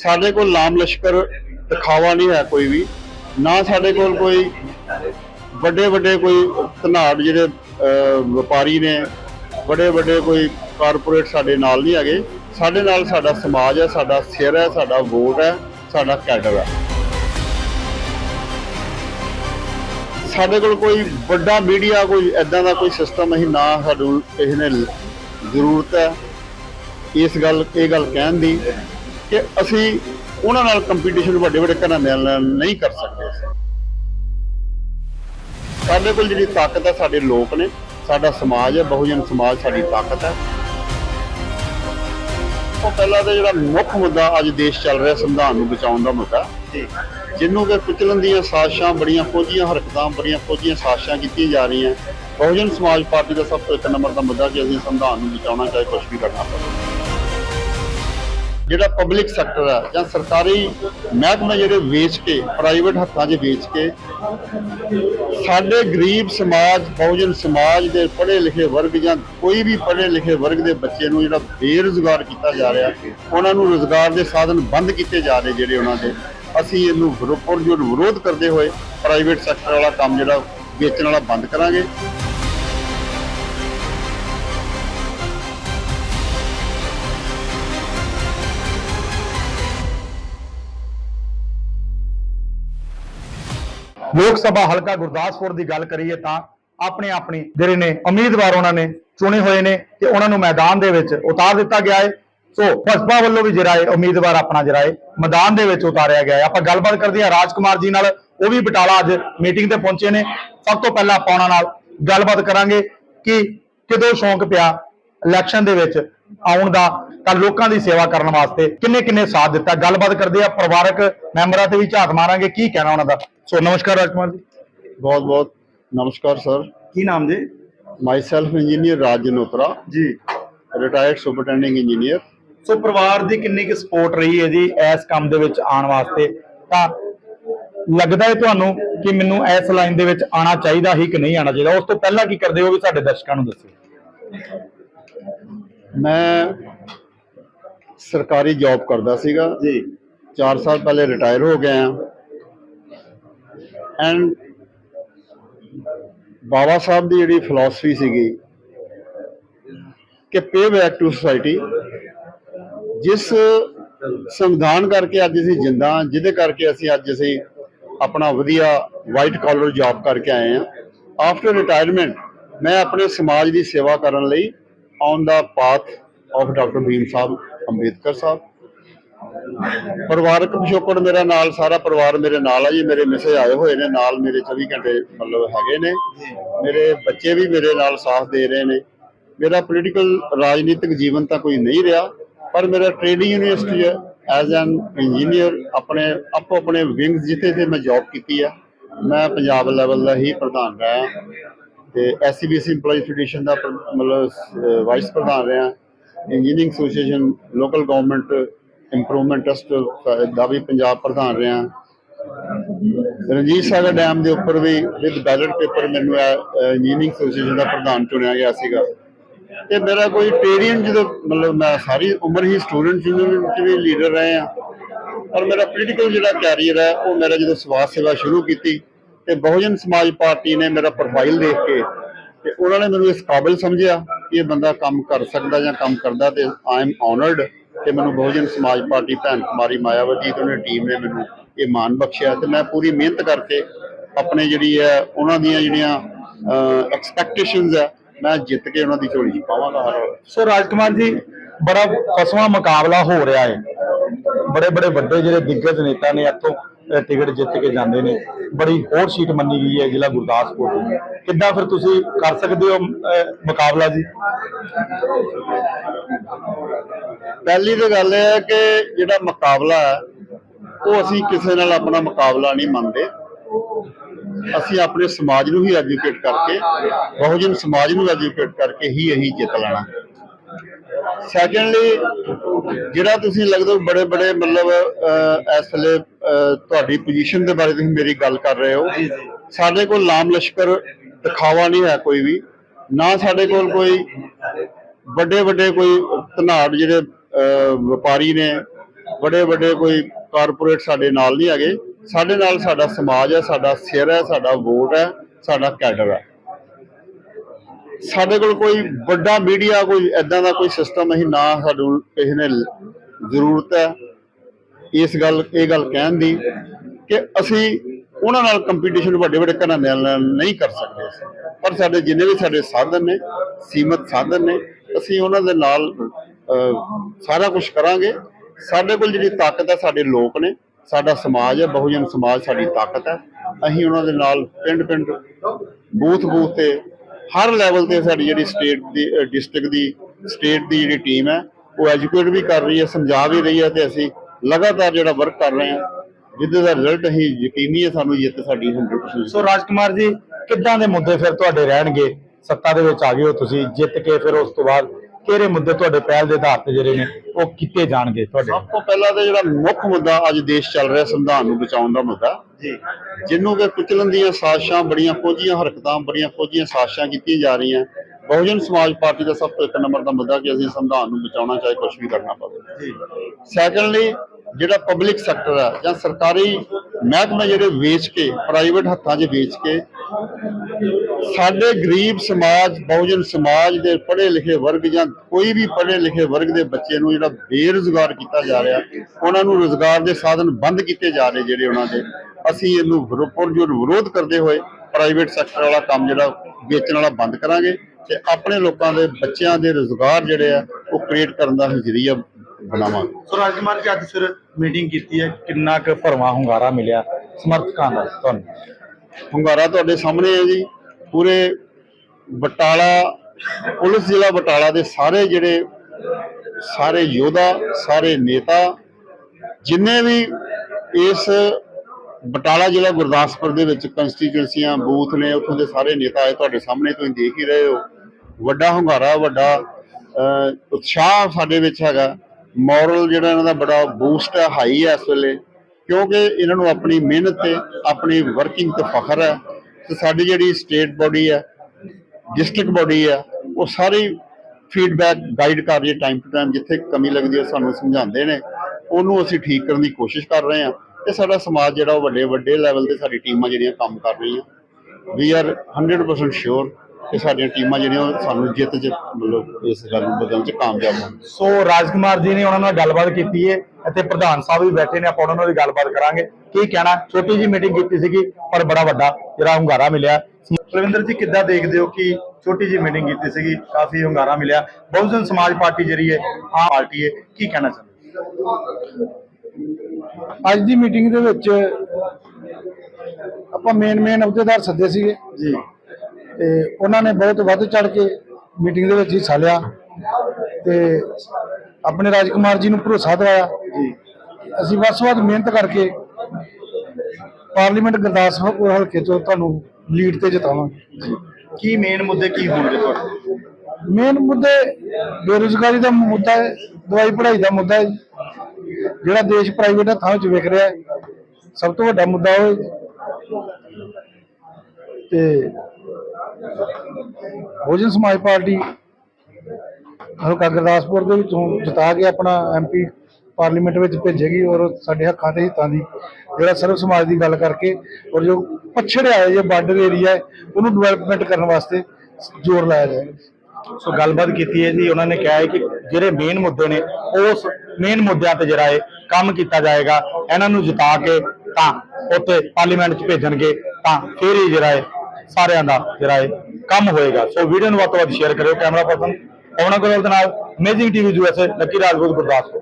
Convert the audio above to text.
ਸਾਡੇ ਕੋਲ ਲਾਮ ਲਸ਼ਕਰ ਦਿਖਾਵਾ ਨਹੀਂ ਹੈ ਕੋਈ ਵੀ। ਨਾ ਸਾਡੇ ਕੋਲ ਕੋਈ ਵੱਡੇ ਵੱਡੇ ਕੋਈ ਧਨਾੜ ਜਿਹੜੇ ਵਪਾਰੀ ਨੇ, ਵੱਡੇ ਵੱਡੇ ਕੋਈ ਕਾਰਪੋਰੇਟ ਸਾਡੇ ਨਾਲ ਨਹੀਂ ਹੈਗੇ। ਸਾਡੇ ਨਾਲ ਸਾਡਾ ਸਮਾਜ ਹੈ, ਸਾਡਾ ਸਿਰ ਹੈ, ਸਾਡਾ ਵੋਟ ਹੈ, ਸਾਡਾ ਕੈਡਰ ਹੈ। ਸਾਡੇ ਕੋਲ ਕੋਈ ਵੱਡਾ ਮੀਡੀਆ, ਕੋਈ ਐਦਾਂ ਦਾ ਕੋਈ ਸਿਸਟਮ ਅਸੀਂ ਨਾ ਸਾਨੂੰ ਕਿਸੇ ਨੇ ਜ਼ਰੂਰਤ ਹੈ। ਇਸ ਗੱਲ, ਇਹ ਗੱਲ ਕਹਿਣ ਦੀ ਕਿ ਅਸੀਂ ਉਹਨਾਂ ਨਾਲ ਕੰਪੀਟੀਸ਼ਨ ਵੱਡੇ ਵੱਡੇ ਘਰਾਣਿਆਂ ਨਾਲ ਨਹੀਂ ਕਰ ਸਕਦੇ। ਸਾਡੇ ਕੋਲ ਜਿਹੜੀ ਤਾਕਤ ਹੈ ਸਾਡੇ ਲੋਕ ਨੇ ਸਾਡਾ ਸਮਾਜ ਹੈ ਬਹੁਜਨ ਸਮਾਜ ਸਾਡੀ ਤਾਕਤ ਹੈ। ਉਹ ਪਹਿਲਾਂ ਤਾਂ ਜਿਹੜਾ ਮੁੱਖ ਮੁੱਦਾ ਅੱਜ ਦੇਸ਼ ਚੱਲ ਰਿਹਾ ਸੰਵਿਧਾਨ ਨੂੰ ਬਚਾਉਣ ਦਾ ਮੁੱਦਾ ਜਿਹਨੂੰ ਕਿ ਕੁਚਲਣ ਦੀਆਂ ਸਾਜ਼ਿਸ਼ਾਂ ਬੜੀਆਂ ਫੌਜੀਆਂ ਹਰਕਤਾਂ ਬੜੀਆਂ ਫੌਜੀਆਂ ਸਾਜ਼ਿਸ਼ਾਂ ਕੀਤੀਆਂ ਜਾ ਰਹੀਆਂ। ਬਹੁਜਨ ਸਮਾਜ ਪਾਰਟੀ ਦਾ ਸਭ ਤੋਂ ਇੱਕ ਨੰਬਰ ਦਾ ਮੁੱਦਾ ਕਿ ਅਸੀਂ ਸੰਵਿਧਾਨ ਨੂੰ ਬਚਾਉਣਾ ਚਾਹੇ ਕੁਝ ਵੀ ਕਰਨਾ ਪਵੇ। ਜਿਹੜਾ ਪਬਲਿਕ ਸੈਕਟਰ ਹੈ ਜਾਂ ਸਰਕਾਰੀ ਮਹਿਕਮੇ ਜਿਹੜੇ ਵੇਚ ਕੇ ਪ੍ਰਾਈਵੇਟ ਹੱਥਾਂ 'ਚ ਵੇਚ ਕੇ, ਸਾਡੇ ਗਰੀਬ ਸਮਾਜ, ਬਹੁਜਨ ਸਮਾਜ ਦੇ ਪੜ੍ਹੇ ਲਿਖੇ ਵਰਗ ਜਾਂ ਕੋਈ ਵੀ ਪੜ੍ਹੇ ਲਿਖੇ ਵਰਗ ਦੇ ਬੱਚੇ ਨੂੰ ਜਿਹੜਾ ਬੇਰੁਜ਼ਗਾਰ ਕੀਤਾ ਜਾ ਰਿਹਾ, ਉਹਨਾਂ ਨੂੰ ਰੋਜ਼ਗਾਰ ਦੇ ਸਾਧਨ ਬੰਦ ਕੀਤੇ ਜਾ ਰਹੇ ਜਿਹੜੇ ਉਹਨਾਂ ਦੇ, ਅਸੀਂ ਇਹਨੂੰ ਵਿਰੋਧ ਵਿਰੋਧ ਕਰਦੇ ਹੋਏ ਪ੍ਰਾਈਵੇਟ ਸੈਕਟਰ ਵਾਲਾ ਕੰਮ ਜਿਹੜਾ ਵੇਚਣ ਵਾਲਾ ਬੰਦ ਕਰਾਂਗੇ। ਲੋਕ ਸਭਾ ਹਲਕਾ ਗੁਰਦਾਸਪੁਰ ਦੀ ਗੱਲ ਕਰੀਏ ਤਾਂ ਆਪਣੇ ਆਪਣੇ ਜਿਹੜੇ ਨੇ ਉਮੀਦਵਾਰ ਉਹਨਾਂ ਨੇ ਚੁਣੇ ਹੋਏ ਨੇ ਤੇ ਉਹਨਾਂ ਨੂੰ ਮੈਦਾਨ ਦੇ ਵਿੱਚ ਉਤਾਰ ਦਿੱਤਾ ਗਿਆ ਹੈ। ਸੋ ਭਾਜਪਾ ਵੱਲੋਂ ਵੀ ਜਿਹੜਾ ਹੈ ਉਮੀਦਵਾਰ ਆਪਣਾ ਜਿਹੜਾ ਹੈ ਮੈਦਾਨ ਦੇ ਵਿੱਚ ਉਤਾਰਿਆ ਗਿਆ ਹੈ। ਆਪਾਂ ਗੱਲਬਾਤ ਕਰਦੇ ਹਾਂ ਰਾਜਕੁਮਾਰ ਜੀ ਨਾਲ, ਉਹ ਵੀ ਬਟਾਲਾ ਅੱਜ ਮੀਟਿੰਗ ਤੇ ਪਹੁੰਚੇ ਨੇ। ਸਭ ਤੋਂ ਪਹਿਲਾਂ ਆਪਾਂ ਉਹਨਾਂ ਨਾਲ ਗੱਲਬਾਤ ਕਰਾਂਗੇ ਕਿ ਕਿਦੋਂ ਸ਼ੌਂਕ ਪਿਆ ਇਲੈਕਸ਼ਨ ਦੇ ਵਿੱਚ ਆਉਣ ਦਾ ਤਾਂ ਲੋਕਾਂ ਦੀ ਸੇਵਾ ਕਰਨ ਵਾਸਤੇ ਕਿੰਨੇ ਕਿੰਨੇ ਸਾਥ ਦਿੱਤਾ। ਗੱਲਬਾਤ ਕਰਦੇ ਆ ਪਰਿਵਾਰਕ ਮੈਂਬਰਾਂ ਤੇ ਵੀ ਝਾਤ ਮਾਰਾਂਗੇ। ਕੀ ਕਹਿਣਾ ਉਹਨਾਂ ਦਾ? ਸੋ ਨਮਸਕਾਰ ਰਾਜਕੁਮਾਰ ਜੀ। ਬਹੁਤ ਬਹੁਤ ਨਮਸਕਾਰ ਸਰ। ਕੀ ਨਾਮ ਜੀ? Myself engineer Raj Janotra. ਜੀ। ਰਿਟਾਇਰਡ ਸੁਪਰਟੈਂਡਿੰਗ ਇੰਜੀਨੀਅਰ ਸੋ ਪਰਿਵਾਰ ਦੀ ਕਿੰਨੀ ਕੁ ਸਪੋਰਟ ਰਹੀ ਹੈ ਜੀ ਇਸ ਕੰਮ ਦੇ ਵਿੱਚ ਆਉਣ ਵਾਸਤੇ? ਤਾਂ ਲੱਗਦਾ ਹੈ ਤੁਹਾਨੂੰ ਕਿ ਮੈਨੂੰ ਇਸ ਲਾਈਨ ਦੇ ਵਿੱਚ ਆਉਣਾ ਚਾਹੀਦਾ ਹੀ ਕਿ ਨਹੀਂ ਆਉਣਾ ਚਾਹੀਦਾ? ਉਸ ਤੋਂ ਪਹਿਲਾਂ ਕੀ ਕਰਦੇ ਹੋ ਵੀ ਸਾਡੇ ਦਰਸ਼ਕਾਂ ਨੂੰ ਦੱਸੋ ਮੈਂ ਸਰਕਾਰੀ ਜੌਬ ਕਰਦਾ ਸੀਗਾ। ਜੀ। 4 ਸਾਲ ਪਹਿਲੇ ਰਿਟਾਇਰ ਹੋ ਗਿਆ ਐਂਡ ਬਾਬਾ ਸਾਹਿਬ ਦੀ ਜਿਹੜੀ ਫਿਲਾਸਫੀ ਸੀਗੀ ਕਿ ਪੇ ਬੈਕ ਟੂ ਸੋਸਾਇਟੀ ਜਿਸ ਸੰਵਿਧਾਨ ਕਰਕੇ ਅੱਜ ਅਸੀਂ ਜਿੰਦਾ ਹਾਂ, ਜਿਹਦੇ ਕਰਕੇ ਅਸੀਂ ਅੱਜ ਅਸੀਂ ਆਪਣਾ ਵਧੀਆ ਵਾਈਟ ਕਾਲਰ ਜੌਬ ਕਰਕੇ ਆਏ ਹਾਂ। ਆਫਟਰ ਰਿਟਾਇਰਮੈਂਟ ਮੈਂ ਆਪਣੇ ਸਮਾਜ ਦੀ ਸੇਵਾ ਕਰਨ ਲਈ on the path of doctor Bhim Sahib Ambedkar Sahib ਪਰਿਵਾਰਕ ਪਿਛੋਕੜ ਮੇਰਾ ਨਾਲ, ਸਾਰਾ ਪਰਿਵਾਰ ਮੇਰੇ ਨਾਲ ਆ ਜੀ, ਮੇਰੇ ਮਿਸੇ ਆਏ ਹੋਏ ਨੇ, ਨਾਲ ਮੇਰੇ 24 ਘੰਟੇ ਮਤਲਬ ਹੈਗੇ ਨੇ। ਮੇਰੇ ਬੱਚੇ ਵੀ ਮੇਰੇ ਨਾਲ ਸਾਥ ਦੇ ਰਹੇ ਨੇ। ਮੇਰਾ ਪੋਲੀਟੀਕਲ ਰਾਜਨੀਤਿਕ ਜੀਵਨ ਤਾਂ ਕੋਈ ਨਹੀਂ ਰਿਹਾ, ਪਰ ਮੇਰਾ ਟ੍ਰੇਡਿੰਗ ਯੂਨੀਵਰਸਿਟੀ ਹੈ। ਐਜ਼ ਐਨ ਇੰਜੀਨੀਅਰ ਆਪਣੇ, ਆਪੋ ਆਪਣੇ ਵਿੰਗਸ ਜਿੱਥੇ ਤੇ ਮੈਂ ਜੌਬ ਕੀਤੀ ਹੈ ਮੈਂ ਪੰਜਾਬ ਲੈਵਲ ਦਾ ਹੀ ਪ੍ਰਧਾਨ ਰਿਹਾ। ਤੇ ਐਸਸੀਬੀਸੀ EMPLOYEES ਫੈਡਰੇਸ਼ਨ ਦਾ ਮਤਲਬ ਵਾਈਸ ਪ੍ਰਧਾਨ ਰਿਹਾ। Engineering association local government improvement trust ਦਾ ਵੀ ਪੰਜਾਬ ਪ੍ਰਧਾਨ ਰਿਹਾ। ਰਣਜੀਤ ਸਾਗਰ ਡੈਮ ਦੇ ਉੱਪਰ ਵੀ ਵਿਦ ਬੈਲਟ ਪੇਪਰ ਮੈਨੂੰ ਇੰਜੀਨੀਅਰਿੰਗ ਐਸੋਸੀਏਸ਼ਨ ਦਾ ਪ੍ਰਧਾਨ ਚੁਣਿਆ ਗਿਆ ਸੀਗਾ। ਤੇ ਮੇਰਾ ਕੋਈ ਟ੍ਰੇਡੀਅਨ ਜਦੋਂ ਮਤਲਬ ਮੈਂ ਸਾਰੀ ਉਮਰ ਹੀ ਸਟੂਡੈਂਟ ਯੂਨੀਅਨ ਵਿੱਚ ਵੀ ਲੀਡਰ ਰਹੇ ਆ ਪਰ ਮੇਰਾ ਪੋਲੀਟੀਕਲ ਜਿਹੜਾ ਕੈਰੀਅਰ ਹੈ, ਉਹ ਮੇਰਾ ਜਦੋਂ ਸਮਾਜ ਸੇਵਾ ਸ਼ੁਰੂ ਕੀਤੀ ਤੇ ਬਹੁਜਨ ਸਮਾਜ ਪਾਰਟੀ ਨੇ ਮੇਰਾ ਪ੍ਰੋਫਾਈਲ ਦੇਖ ਕੇ ਤੇ ਉਹਨਾਂ ਨੇ ਮੈਨੂੰ ਇਸ ਕਾਬਿਲ ਸਮਝਿਆ ਕਿ ਇਹ ਬੰਦਾ ਕੰਮ ਕਰ ਸਕਦਾ ਜਾਂ ਕੰਮ ਕਰਦਾ ਤੇ ਆਈ ਐਮ ਆਨਰਡ ਕਿ ਮੈਨੂੰ ਬਹੁਜਨ ਸਮਾਜ ਪਾਰਟੀ ਭੈਣ ਕੁਮਾਰੀ ਮਾਇਆਵਤੀ ਤੇ ਉਹਨਾਂ ਟੀਮ ਨੇ ਮੈਨੂੰ ਇਹ ਮਾਣ ਬਖਸ਼ਿਆ ਤੇ ਮੈਂ ਪੂਰੀ ਮਿਹਨਤ ਕਰਕੇ ਆਪਣੇ ਜਿਹੜੀ ਹੈ, ਉਹਨਾਂ ਦੀਆਂ ਜਿਹੜੀਆਂ ਐਕਸਪੈਕਟੇਸ਼ਨਸ ਹੈ, ਮੈਂ ਜਿੱਤ ਕੇ ਉਹਨਾਂ ਦੀ ਝੋਲੀ ਪਾਵਾਂਗਾ ਹਰ ਵਾਰ। ਸੋ ਰਾਜਕੁਮਾਰ ਜੀ, ਬੜਾ ਫਸਵਾ ਮੁਕਾਬਲਾ ਹੋ ਰਿਹਾ ਹੈ। ਬੜੇ ਬੜੇ ਵੱਡੇ ਜਿਹੜੇ ਦਿੱਗਜ ਨੇਤਾ ਨੇ ਇੱਥੋਂ ਟਿਕਟ ਜਿੱਤ ਕੇ ਜਾਂਦੇ ਨੇ। ਬੜੀ ਹੋਰ ਸੀਟ ਮੰਨੀ ਗਈ ਹੈ ਜ਼ਿਲ੍ਹਾ ਗੁਰਦਾਸਪੁਰ ਦੀ। ਕਿੱਦਾਂ ਫਿਰ ਤੁਸੀਂ ਕਰ ਸਕਦੇ ਹੋ ਮੁਕਾਬਲਾ ਜੀ? ਪਹਿਲੀ ਤਾਂ ਗੱਲ ਇਹ ਹੈ ਕਿ ਜਿਹੜਾ ਮੁਕਾਬਲਾ ਹੈ, ਉਹ ਅਸੀਂ ਕਿਸੇ ਨਾਲ ਆਪਣਾ ਮੁਕਾਬਲਾ ਨਹੀਂ ਮੰਨਦੇ। ਅਸੀਂ ਆਪਣੇ ਸਮਾਜ ਨੂੰ ਹੀ ਐਜੂਕੇਟ ਕਰਕੇ, ਬਹੁਜਨ ਸਮਾਜ ਨੂੰ ਐਜੂਕੇਟ ਕਰਕੇ ਹੀ ਇਹੀ ਜਿੱਤ ਲੈਣਾ। ਸੈਕੰਡਲੀ ਜਿਹੜਾ ਤੁਸੀਂ ਲੱਗਦਾ ਬੜੇ ਬੜੇ ਮਤਲਬ ਇਸ ਵੇਲੇ ਤੁਹਾਡੀ ਪੋਜੀਸ਼ਨ ਦੇ ਬਾਰੇ ਤੁਸੀਂ ਮੇਰੀ ਗੱਲ ਕਰ ਰਹੇ ਹੋ। ਸਾਡੇ ਕੋਲ ਲਾਮ ਲਸ਼ਕਰ ਦਿਖਾਵਾ ਨਹੀਂ ਹੈ ਕੋਈ ਵੀ। ਨਾ ਸਾਡੇ ਕੋਲ ਕੋਈ ਵੱਡੇ ਵੱਡੇ ਕੋਈ ਧਨਾੜ ਜਿਹੜੇ ਵਪਾਰੀ ਨੇ ਬੜੇ ਵੱਡੇ ਕੋਈ ਕਾਰਪੋਰੇਟ ਸਾਡੇ ਨਾਲ ਨਹੀਂ ਹੈਗੇ। ਸਾਡੇ ਨਾਲ ਸਾਡਾ ਸਮਾਜ ਹੈ ਸਾਡਾ ਸਿਰ ਹੈ ਸਾਡਾ ਵੋਟ ਹੈ ਸਾਡਾ ਕੈਡਰ ਹੈ। ਸਾਡੇ ਕੋਲ ਕੋਈ ਵੱਡਾ ਮੀਡੀਆ ਕੋਈ ਐਦਾਂ ਦਾ ਕੋਈ ਸਿਸਟਮ ਨਹੀਂ ਨਾ ਸਾਨੂੰ ਕਿਸੇ ਨੇ ਜ਼ਰੂਰਤ ਹੈ। ਇਸ ਗੱਲ, ਇਹ ਗੱਲ ਕਹਿਣ ਦੀ ਕਿ ਅਸੀਂ ਉਹਨਾਂ ਨਾਲ ਕੰਪੀਟੀਸ਼ਨ ਵੱਡੇ ਵੱਡੇ ਘਰਾਂ ਦੇ ਨਾਲ ਨਹੀਂ ਕਰ ਸਕਦੇ ਪਰ ਸਾਡੇ ਜਿੰਨੇ ਵੀ ਸਾਡੇ ਸਾਧਨ ਨੇ, ਸੀਮਤ ਸਾਧਨ ਨੇ, ਅਸੀਂ ਉਹਨਾਂ ਦੇ ਨਾਲ ਸਾਰਾ ਕੁਝ ਕਰਾਂਗੇ। ਸਾਡੇ ਕੋਲ ਜਿਹੜੀ ਤਾਕਤ ਹੈ, ਸਾਡੇ ਲੋਕ ਨੇ, ਸਾਡਾ ਸਮਾਜ ਹੈ, ਬਹੁਜਨ ਸਮਾਜ ਸਾਡੀ ਤਾਕਤ ਹੈ। ਅਸੀਂ ਉਹਨਾਂ ਦੇ ਨਾਲ ਪਿੰਡ ਪਿੰਡ ਬੂਥ ਬੂਥ ਤੇ ਹਰ ਲੈਵਲ ਤੇ ਸਾਡੀ ਜਿਹੜੀ ਸਟੇਟ ਦੀ ਡਿਸਟ੍ਰਿਕਟ ਦੀ ਸਟੇਟ ਦੀ ਜਿਹੜੀ ਟੀਮ ਹੈ, ਉਹ ਐਜੂਕੇਟ ਵੀ ਕਰ ਰਹੀ ਹੈ, ਸਮਝਾ ਵੀ ਰਹੀ ਹੈ ਤੇ ਅਸੀਂ ਲਗਾਤਾਰ ਜਿਹੜਾ ਵਰਕ ਕਰ ਰਹੇ ਹਾਂ ਜਿਹਦੇ ਦਾ ਰਿਜ਼ਲਟ ਅਸੀਂ ਯਕੀਨੀ ਹੈ ਸਾਨੂੰ ਜਿੱਤ ਸਾਡੀ 100% ਸੋ ਰਾਜਕੁਮਾਰ ਜੀ, ਕਿੱਦਾਂ ਦੇ ਮੁੱਦੇ ਫਿਰ ਤੁਹਾਡੇ ਰਹਿਣਗੇ? ਸੱਤਾ ਦੇ ਵਿੱਚ ਆ ਗਏ ਹੋ ਤੁਸੀਂ, ਜਿੱਤ ਕੇ ਫਿਰ ਉਸ ਤੋਂ ਬਾਅਦ ਕਿਹੜੇ ਮੁੱਦੇ ਤੁਹਾਡੇ ਪਹਿਲ ਦੇ ਆਧਾਰ ਤੇ ਜਿਹੜੇ ਨੇ ਉਹ ਕੀਤੇ ਜਾਣਗੇ ਤੁਹਾਡੇ? ਸਭ ਤੋਂ ਪਹਿਲਾਂ ਤਾਂ ਜਿਹੜਾ ਮੁੱਖ ਮੁੱਦਾ ਅੱਜ ਦੇਸ਼ ਚੱਲ ਰਿਹਾ ਸੰਵਿਧਾਨ ਨੂੰ ਬਚਾਉਣ ਦਾ ਮੁੱਦਾ। ਜੀ। ਜਿਹਨੂੰ ਕਿ ਕੁਚਲਣ ਦੀਆਂ ਸਾਜ਼ਿਸ਼ਾਂ ਬੜੀਆਂ ਕੋਝੀਆਂ ਹਰਕਤਾਂ ਬੜੀਆਂ ਕੋਝੀਆਂ ਸਾਜ਼ਿਸ਼ਾਂ ਕੀਤੀਆਂ ਜਾ ਰਹੀਆਂ। ਬਹੁਜਨ ਸਮਾਜ ਪਾਰਟੀ ਦਾ ਸਭ ਤੋਂ ਇੱਕ ਨੰਬਰ ਦਾ ਮੁੱਦਾ ਕਿ ਅਸੀਂ ਸੰਵਿਧਾਨ ਨੂੰ ਬਚਾਉਣਾ ਚਾਹੇ ਕੁਝ ਵੀ ਕਰਨਾ ਪਵੇ। ਜੀ। ਸੈਕੰਡਲੀ ਜਿਹੜਾ ਪਬਲਿਕ ਸੈਕਟਰ ਹੈ ਜਾਂ ਸਰਕਾਰੀ ਮਹਿਕਮੇ ਜਿਹੜੇ ਵੇਚ ਕੇ ਪ੍ਰਾਈਵੇਟ ਹੱਥਾਂ 'ਚ ਵੇਚ ਕੇ ਸਾਡੇ ਗਰੀਬ ਸਮਾਜ, ਬਹੁਜਨ ਸਮਾਜ ਦੇ ਪੜ੍ਹੇ ਲਿਖੇ ਵਰਗ ਜਾਂ ਕੋਈ ਵੀ ਪੜ੍ਹੇ ਲਿਖੇ ਵਰਗ ਦੇ ਬੱਚੇ ਨੂੰ ਜਿਹੜਾ ਬੇਰੁਜ਼ਗਾਰ ਕੀਤਾ ਜਾ ਰਿਹਾ, ਉਹਨਾਂ ਨੂੰ ਰੋਜ਼ਗਾਰ ਦੇ ਸਾਧਨ ਬੰਦ ਕੀਤੇ ਜਾ ਰਹੇ ਜਿਹੜੇ ਉਹਨਾਂ ਦੇ, ਅਸੀਂ ਇਹਨੂੰ ਵਿਰੋਧ ਵਿਰੋਧ ਕਰਦੇ ਹੋਏ ਪ੍ਰਾਈਵੇਟ ਸੈਕਟਰ ਵਾਲਾ ਕੰਮ ਜਿਹੜਾ ਵੇਚਣ ਵਾਲਾ ਬੰਦ ਕਰਾਂਗੇ ਤੇ ਆਪਣੇ ਲੋਕਾਂ ਦੇ ਬੱਚਿਆਂ ਦੇ ਰੋਜ਼ਗਾਰ ਜਿਹੜੇ ਆ, ਉਹ ਕ੍ਰੀਏਟ ਕਰਨ ਦਾ ਜ਼ਰੀਆ ਬਣਾਵਾਂਗੇ। ਸੋ ਰਾਜਕੁਮਾਰ ਜੀ, ਅੱਜ ਫਿਰ ਮੀਟਿੰਗ ਕੀਤੀ ਹੈ, ਕਿੰਨਾ ਕੁ ਭਰਵਾਂ ਹੁੰਗਾਰਾ ਮਿਲਿਆ ਸਮਰਥਕਾਂ ਦਾ ਤੁਹਾਨੂੰ? ਹੁੰਗਾਰਾ ਤੁਹਾਡੇ ਸਾਹਮਣੇ ਹੈ ਜੀ। ਪੂਰੇ ਬਟਾਲਾ, ਪੁਲਿਸ ਜ਼ਿਲ੍ਹਾ ਬਟਾਲਾ ਦੇ ਸਾਰੇ ਜਿਹੜੇ ਸਾਰੇ ਯੋਧਾ, ਸਾਰੇ ਨੇਤਾ, ਜਿੰਨੇ ਵੀ ਇਸ ਬਟਾਲਾ ਜ਼ਿਲ੍ਹਾ ਗੁਰਦਾਸਪੁਰ ਦੇ ਵਿੱਚ ਕੰਸਟੀਚੁਐਂਸੀਆਂ ਬੂਥ ਨੇ, ਉੱਥੋਂ ਦੇ ਸਾਰੇ ਨੇਤਾ ਆਏ ਤੁਹਾਡੇ ਸਾਹਮਣੇ, ਤੁਸੀਂ ਦੇਖ ਹੀ ਰਹੇ ਹੋ। ਵੱਡਾ ਹੁੰਗਾਰਾ, ਵੱਡਾ ਉਤਸ਼ਾਹ ਸਾਡੇ ਵਿੱਚ ਹੈਗਾ। ਮੋਰਲ ਜਿਹੜਾ ਇਹਨਾਂ ਦਾ ਬੜਾ ਬੂਸਟ ਹੈ ਹਾਈ ਹੈ ਇਸ ਵੇਲੇ। ਕਿਉਂਕਿ ਇਹਨਾਂ ਨੂੰ ਆਪਣੀ ਮਿਹਨਤ ਤੇ ਆਪਣੀ ਵਰਕਿੰਗ ਤੇ ਫਖਰ ਹੈ ਤੇ ਸਾਡੀ ਜਿਹੜੀ ਸਟੇਟ ਬੋਡੀ ਹੈ ਡਿਸਟ੍ਰਿਕਟ ਬੋਡੀ ਹੈ, ਉਹ ਸਾਰੀ ਫੀਡਬੈਕ ਗਾਈਡ ਕਰ ਰਹੀ ਹੈ ਟਾਈਮ ਟੂ ਟਾਈਮ ਜਿੱਥੇ ਕਮੀ ਲੱਗਦੀ ਹੈ ਸਾਨੂੰ ਸਮਝਾਉਂਦੇ ਨੇ। ਉਹਨੂੰ ਅਸੀਂ ਠੀਕ ਕਰਨ ਦੀ ਕੋਸ਼ਿਸ਼ ਕਰ ਰਹੇ ਹਾਂ ਤੇ ਸਾਡਾ ਸਮਾਜ ਜਿਹੜਾ ਉਹ ਵੱਡੇ ਵੱਡੇ ਲੈਵਲ ਤੇ ਸਾਡੀ ਟੀਮਾਂ ਜਿਹੜੀਆਂ ਕੰਮ ਕਰ ਰਹੀਆਂ। ਵੀ ਆਰ 100% ਸ਼ੋਰ ਕਿ ਸਾਡੀਆਂ ਟੀਮਾਂ ਜਿਹੜੀਆਂ ਸਾਨੂੰ ਜਿੱਤ ਚ ਮਤਲਬ ਇਸ ਗੱਲ ਨੂੰ ਬਦਲਣ ਚ ਕਾਮਯਾਬ ਹੋਣ। ਸੋ ਰਾਜਕੁਮਾਰ ਜੀ ਨੇ ਉਹਨਾਂ ਨਾਲ ਗੱਲਬਾਤ ਕੀਤੀ ਹੈ ਅਤੇ ਪ੍ਰਧਾਨ ਸਾਹਿਬ ਵੀ ਬੈਠੇ ਨੇ ਆਪਾਂ ਉਹਨਾਂ ਨਾਲ ਵੀ ਗੱਲਬਾਤ ਕਰਾਂਗੇ। ਕੀ ਕਹਿਣਾ? ਛੋਟੀ ਜੀ ਮੀਟਿੰਗ ਕੀਤੀ ਸੀਗੀ ਪਰ ਬੜਾ ਵੱਡਾ ਜਿਹੜਾ ਹੁੰਗਾਰਾ ਮਿਲਿਆ। ਕੁਲਵਿੰਦਰ ਜੀ ਕਿੱਦਾਂ ਦੇਖਦੇ ਹੋ ਕਿ ਛੋਟੀ ਜੀ ਮੀਟਿੰਗ ਕੀਤੀ ਸੀਗੀ ਕਾਫੀ ਹੁੰਗਾਰਾ ਮਿਲਿਆ। ਬਹੁਜਨ ਸਮਾਜ ਪਾਰਟੀ ਜਿਹੜੀ ਹੈ ਆਮ ਪਾਰਟੀ ਹੈ ਕੀ ਕਹਿਣਾ ਚਾਹੁੰਦੇ ਅੱਜ ਦੀ ਮੀਟਿੰਗ ਦੇ ਵਿੱਚ ਆਪਾਂ ਮੇਨ ਮੇਨ ਅਹੁਦੇਦਾਰ ਸੱਦੇ ਸੀਗੇ। ਜੀ। ਤੇ ਉਹਨਾਂ ਨੇ ਬਹੁਤ ਵੱਧ ਚੜ ਕੇ ਮੀਟਿੰਗ ਦੇ ਵਿੱਚ ਹਿੱਸਾ ਲਿਆ ਤੇ ਆਪਣੇ ਰਾਜਕੁਮਾਰ ਜੀ ਨੂੰ ਭਰੋਸਾ ਦਿਵਾਇਆ। ਜੀ। ਅਸੀਂ ਵੱਧ ਤੋਂ ਵੱਧ ਮਿਹਨਤ ਕਰਕੇ ਪਾਰਲੀਮੈਂਟ ਗੁਰਦਾਸਪੁਰ ਹਲਕੇ ਤੋਂ ਤੁਹਾਨੂੰ ਲੀਡ ਤੇ ਜਿਤਾਵਾਂਗੇ। ਕੀ ਮੇਨ ਮੁੱਦੇ ਕੀ ਹੋਣਗੇ ਤੁਹਾਡੇ? ਮੇਨ ਮੁੱਦੇ ਬੇਰੁਜ਼ਗਾਰੀ ਦਾ ਮੁੱਦਾ ਹੈ ਦਵਾਈ ਪੜ੍ਹਾਈ ਦਾ ਮੁੱਦਾ ਹੈ ਜਿਹੜਾ ਦੇਸ਼ ਪ੍ਰਾਈਵੇਟ ਹੱਥਾਂ ਵਿੱਚ ਵਿਕ ਰਿਹਾ ਹੈ। ਸਭ ਤੋਂ ਵੱਡਾ ਮੁੱਦਾ ਉਹ ਤੇ ਬਹੁਜਨ ਸਮਾਜ ਪਾਰਟੀ ਹਲਕਾ ਗੁਰਦਾਸਪੁਰ ਦੇ ਵਿੱਚੋਂ ਜਿਤਾ ਕੇ ਆਪਣਾ ਐਮਪੀ ਪਾਰਲੀਮੈਂਟ ਵਿੱਚ ਭੇਜੇਗੀ ਔਰ ਸਾਡੇ ਹੱਕਾਂ ਤੇ ਹਿੱਤਾਂ ਦੀ ਜਿਹੜਾ ਸਰਵ ਸਮਾਜ ਦੀ ਗੱਲ ਕਰਕੇ ਔਰ ਜੋ ਪਛੜਿਆ ਹੈ ਜੇ ਬਾਰਡਰ ਏਰੀਆ ਹੈ, ਉਹਨੂੰ ਡਿਵੈਲਪਮੈਂਟ ਕਰਨ ਵਾਸਤੇ ਜ਼ੋਰ ਲਾਇਆ ਜਾਏਗਾ ਸੋ ਗੱਲਬਾਤ ਕੀਤੀ ਹੈ ਜੀ, ਉਹਨਾਂ ਨੇ ਕਿਹਾ ਹੈ ਕਿ ਜਿਹੜੇ ਮੇਨ ਮੁੱਦੇ ਨੇ, ਉਸ ਮੇਨ ਮੁੱਦਿਆਂ ਤੇ ਜਿਹੜਾ ਹੈ ਕੰਮ ਕੀਤਾ ਜਾਏਗਾ, ਇਹਨਾਂ ਨੂੰ ਜਿਤਾ ਕੇ ਤਾਂ ਉੱਥੇ ਪਾਰਲੀਮੈਂਟ 'ਚ ਭੇਜਣਗੇ, ਤਾਂ ਫਿਰ ਹੀ ਜਿਹੜਾ ਹੈ ਸਾਰਿਆਂ ਦਾ ਜਿਹੜਾ ਹੈ ਕੰਮ ਹੋਏਗਾ। ਸੋ ਵੀਡੀਓ ਨੂੰ ਵੱਧ ਤੋਂ ਵੱਧ ਸ਼ੇਅਰ ਕਰਿਓ ਕੈਮਰਾ ਪਰਸਨ ਪਵਨਾ ਅਗਰਵਾਲ ਦੇ ਨਾਲ amazing TV USA Lucky Rajput Gurdaspur.